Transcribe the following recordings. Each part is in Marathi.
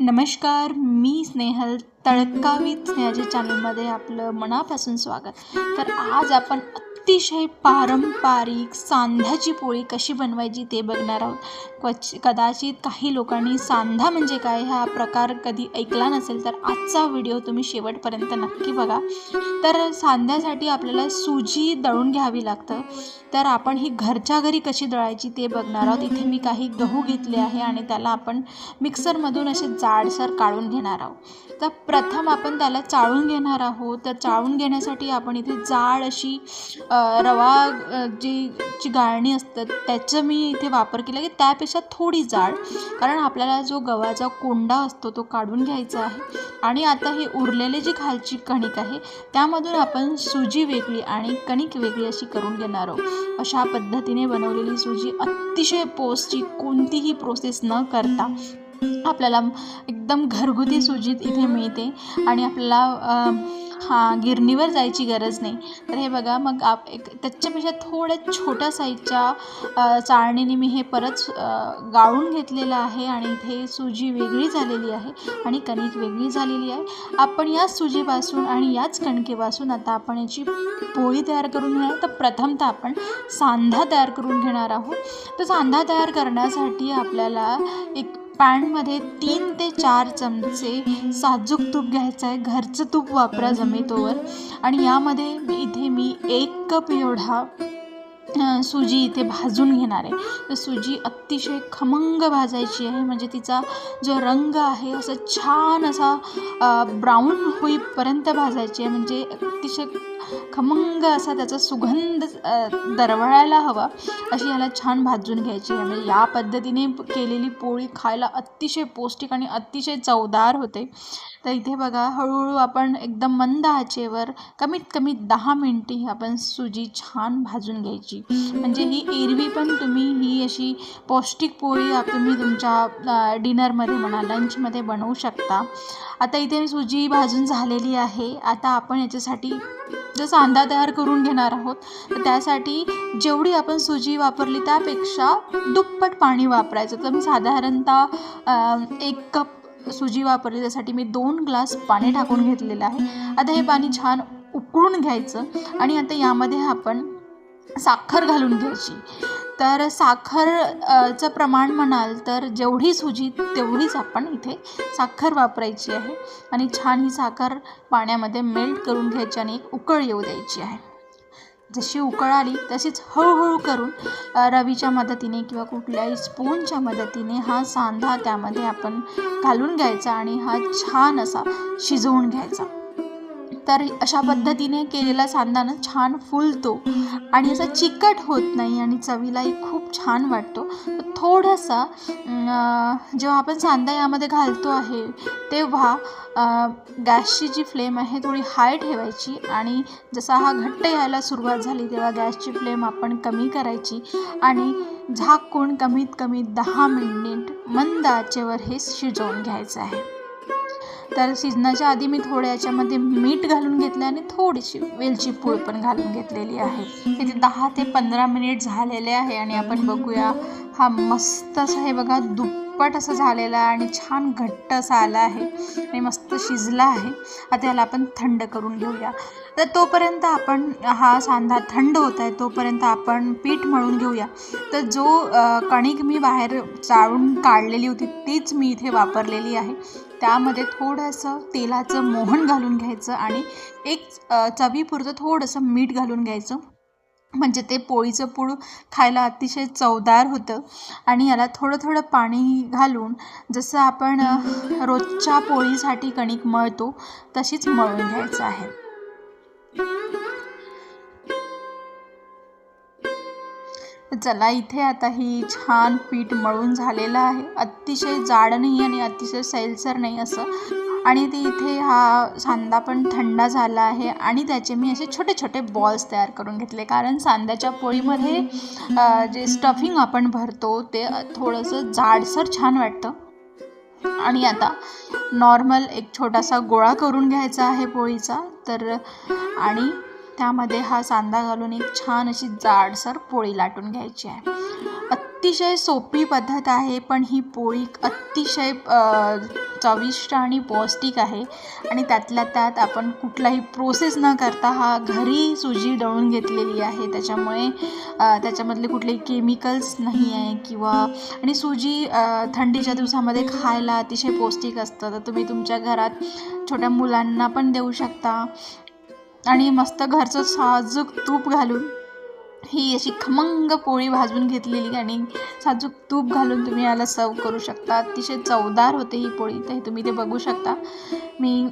नमस्कार मी स्नेहल तळकावीत स्नेहाच्या चॅनलमध्ये आपलं मनापासून स्वागत. तर आज आपण अतिशय पारंपरिक सांध्याची पोळी कशी बनवायची ते बघणार आहोत. क्वच कदाचित काही लोकांनी सांधा म्हणजे काय हा प्रकार कधी ऐकला नसेल तर आजचा व्हिडिओ तुम्ही शेवटपर्यंत नक्की बघा. तर सांध्यासाठी आपल्याला सुजी दळून घ्यावी लागतं. तर आपण ही घरच्या घरी कशी दळायची ते बघणार आहोत. इथे मी काही गहू घेतले आहे आणि त्याला आपण मिक्सरमधून असे जाडसर काढून घेणार आहोत. तर प्रथम आपण त्याला चाळून घेणार आहोत. तर चाळून घेण्यासाठी आपण इथे जाड अशी रवा जी ची गाळणी असतं त्याचं मी इथे वापर केला की त्यापेक्षा थोडी जाड. कारण आपल्याला जो गव्हाचा कोंडा असतो तो काढून घ्यायचा आहे. आणि आता हे उरलेले जी खालची कणिक आहे त्यामधून आपण सुजी वेगळी आणि कणिक वेगळी अशी करून घेणार आहोत. अशा पद्धतीने बनवलेली सुजी अतिशय पौष्टिक कोणतीही प्रोसेस न करता आपल्याला एकदम घरगुती सुजीत इथे मिळते. आणि आपल्याला हां गिरणीवर जायची गरज नाही. तर हे बघा मग आप एक त्याच्यापेक्षा थोड्या छोट्या साईजच्या चाळणीने मी हे परत गाळून घेतलेलं आहे आणि इथे सुजी वेगळी झालेली आहे आणि कणिक वेगळी झालेली आहे. आपण याच सुजीपासून आणि याच कणकेपासून आता आपण याची पोळी तयार करून घेणार. तर प्रथमतः आपण सांधा तयार करून घेणार आहोत. तर सांधा तयार करण्यासाठी आपल्याला एक पॅनमध्ये तीन ते चार चमचे साजूक तूप घ्यायचं आहे. घरचं तूप वापरा जमेतोवर आणि यामध्ये मी इथे मी एक कप एवढा सुजी इथे भाजून घेणार आहे. तर सुजी अतिशय खमंग भाजायची आहे. म्हणजे तिचा जो रंग आहे असा छान असा ब्राऊन होईपर्यंत भाजायची आहे. म्हणजे अतिशय खमंग असा त्याचा सुगंध दरवळायला हवा अशी याला छान भाजून घ्यायची आहे. म्हणजे या पद्धतीने केलेली पोळी खायला अतिशय पौष्टिक आणि अतिशय चवदार होते. तर इथे बघा हळूहळू आपण एकदम मंद आचेवर कमीत कमी दहा मिनटे आपण सुजी छान भाजून घ्यायची. म्हणजे ही एरवी पण तुम्ही ही अशी पौष्टिक पोळी तुम्ही तुमच्या डिनरमध्ये म्हणा लंचमध्ये बनवू शकता. आता इथे सुजी भाजून झालेली आहे. आता आपण याच्यासाठी जो सांदा तयार करून घेणार आहोत तर त्यासाठी जेवढी आपण सुजी वापरली त्यापेक्षा दुप्पट पाणी वापरायचं. तर मी साधारणतः एक कप सुजी वापरली त्यासाठी मी दोन ग्लास पाणी टाकून घेतलेलं आहे. आता हे पाणी छान उकळून घ्यायचं आणि आता यामध्ये आपण साखर घालून घ्यायची. तर साखरचं प्रमाण म्हणाल तर जेवढी सुजी तेवढीच आपण इथे साखर वापरायची आहे. आणि छान ही साखर पाण्यामध्ये मेल्ट करून घ्यायची आणि एक उकळ येऊ द्यायची आहे. जशी उकळ आली तशीच हळूहळू करून रवीच्या मदतीने किंवा कुठल्याही स्पूनच्या मदतीने हा सांधा त्यामध्ये आपण घालून घ्यायचा आणि हा छान असा शिजवून घ्यायचा. तर अशा पद्धतीने केलेला सांदा ना छान फुलतो. आणि असा चिकट होत नाही आणि चवीलाही खूप छान वाटतो. थोडासा जेव्हा आपण सांदा यामध्ये घालतो आहे तेव्हा गॅसची जी फ्लेम आहे थोडी हाय ठेवायची आणि जसा हा घट्ट यायला सुरुवात झाली तेव्हा गॅसची फ्लेम आपण कमी करायची आणि झाकून कमीत कमी दहा मिनिट मंद आचेवर हे शिजवून घ्यायचं आहे. तर शिजण्याच्या आधी मी थोडं याच्यामध्ये मीठ घालून घेतलं आणि थोडीशी वेलची पूड पण घालून घेतलेली आहे. इथे दहा ते पंधरा मिनिट झालेले आहे आणि आपण बघूया हा मस्त असा हे बघा दुप्पट असं झालेला आहे आणि छान घट्ट असा आला आहे. आणि मस्त शिजला आहे. आता याला आपण थंड करून घेऊया. तर तोपर्यंत आपण हा सांधा थंड होत आहे तोपर्यंत आपण पीठ मळून घेऊया. तर जो कणिक मी बाहेर चाळून काढलेली होती तीच मी इथे वापरलेली आहे. त्यामध्ये थोडंसं तेलाचं मोहन घालून घ्यायचं आणि एक चवीपुरतं थोडंसं मीठ घालून घ्यायचं. म्हणजे ते पोळीचं पूड खायला अतिशय चवदार होतं. आणि याला थोडं थोडं पाणी घालून जसं आपण रोजच्या पोळीसाठी कणिक मळतो तशीच मळून घ्यायचं आहे. चला इथे आता ही छान पीठ मळून झालेलं आहे. अतिशय जाड नाही आणि अतिशय सैलसर नाही असं. आणि ते इथे हा सांदा पण थंड झाला आहे आणि त्याचे मी असे छोटे छोटे बॉल्स तयार करून घेतले. कारण सांद्याच्या पोळीमध्ये जे स्टफिंग आपण भरतो ते थोडंसं जाडसर छान वाटतं. आणि आता नॉर्मल एक छोटासा गोळा करून घ्यायचा आहे पोळीचा. तर आणि त्यामध्ये हा सांदा घालून एक छान अशी जाडसर पोळी लाटून घ्यायची आहे. अतिशय सोपी पद्धत आहे पण ही पोळी अतिशय चविष्ट आणि पौष्टिक आहे. आणि त्यातल्या त्यात आपण कुठलाही प्रोसेस न करता हा घरी सुजी दळून घेतलेली आहे. त्याच्यामुळे त्याच्यामधले कुठलेही केमिकल्स नाही आहे किंवा आणि सुजी थंडीच्या दिवसामध्ये खायला अतिशय पौष्टिक असतं. तर तुम्ही तुमच्या घरात छोट्या मुलांना पण देऊ शकता. आणि मस्त घरचं साजूक तूप घालून ही अशी खमंग पोळी भाजून घेतलेली आणि साजूक तूप घालून तुम्ही याला सर्व करू शकता. अतिशय चवदार होते ही पोळी तर तुम्ही ते बघू शकता. मी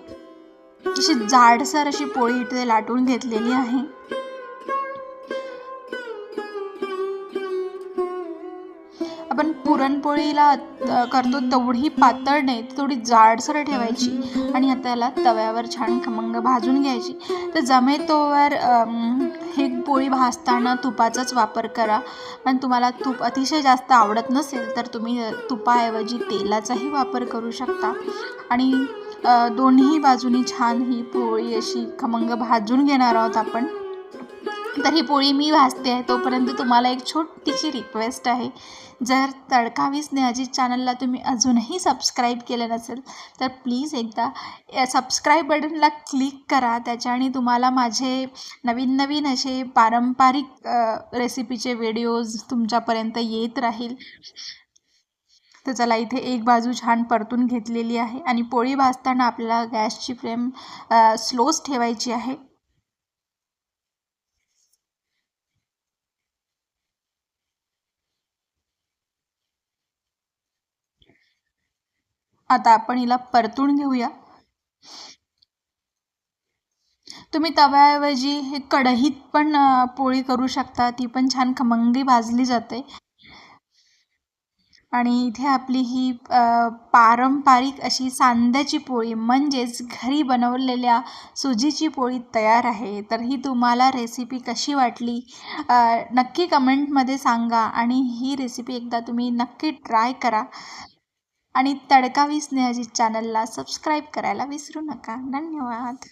अशी जाडसर अशी पोळी इथे लाटून घेतलेली आहे. आपण पुरणपोळीला करतो तेवढी पातळ नाही ती थोडी जाडसर ठेवायची आणि त्याला तव्यावर छान खमंग भाजून घ्यायची. तर जमेतोवर हे पोळी भाजताना तुपाचाच वापर करा. पण तुम्हाला तूप अतिशय जास्त आवडत नसेल तर तुम्ही तुपाऐवजी तेलाचाही वापर करू शकता. आणि दोन्ही बाजूनी छान ही पोळी अशी खमंग भाजून घेणार आहोत आपण. तर ही पोळी मी भाजते आहे. तोपर्यंत तुम्हाला एक छोटीशी रिक्वेस्ट आहे. जर तडकावीस नेहजी चॅनलला तुम्ही अजूनही सबस्क्राईब केलं नसेल तर प्लीज एकदा सबस्क्राईब बटनला क्लिक करा. त्याच्याने तुम्हाला माझे नवीन नवीन असे पारंपरिक रेसिपीचे व्हिडिओज तुमच्यापर्यंत येत राहील. तर चला इथे एक बाजू छान परतून घेतलेली आहे. आणि पोळी भाजताना आपल्याला गॅसची फ्लेम स्लोच ठेवायची आहे. आता आपण हिला परतून घेऊया. तुम्ही तव्याऐवजी हे कढईत पण पोळी करू शकता. ती पण छान खमंगी भाजली जाते. आणि इथे आपली ही पारंपरिक अशी सांध्याची पोळी म्हणजेच घरी बनवलेल्या सुजीची पोळी तयार आहे. तर ही तुम्हाला रेसिपी कशी वाटली नक्की कमेंटमध्ये सांगा. आणि ही रेसिपी एकदा तुम्ही नक्की ट्राय करा. आणि तडकावी स्नेहाजी चॅनलला सबस्क्राईब करायला विसरू नका. धन्यवाद.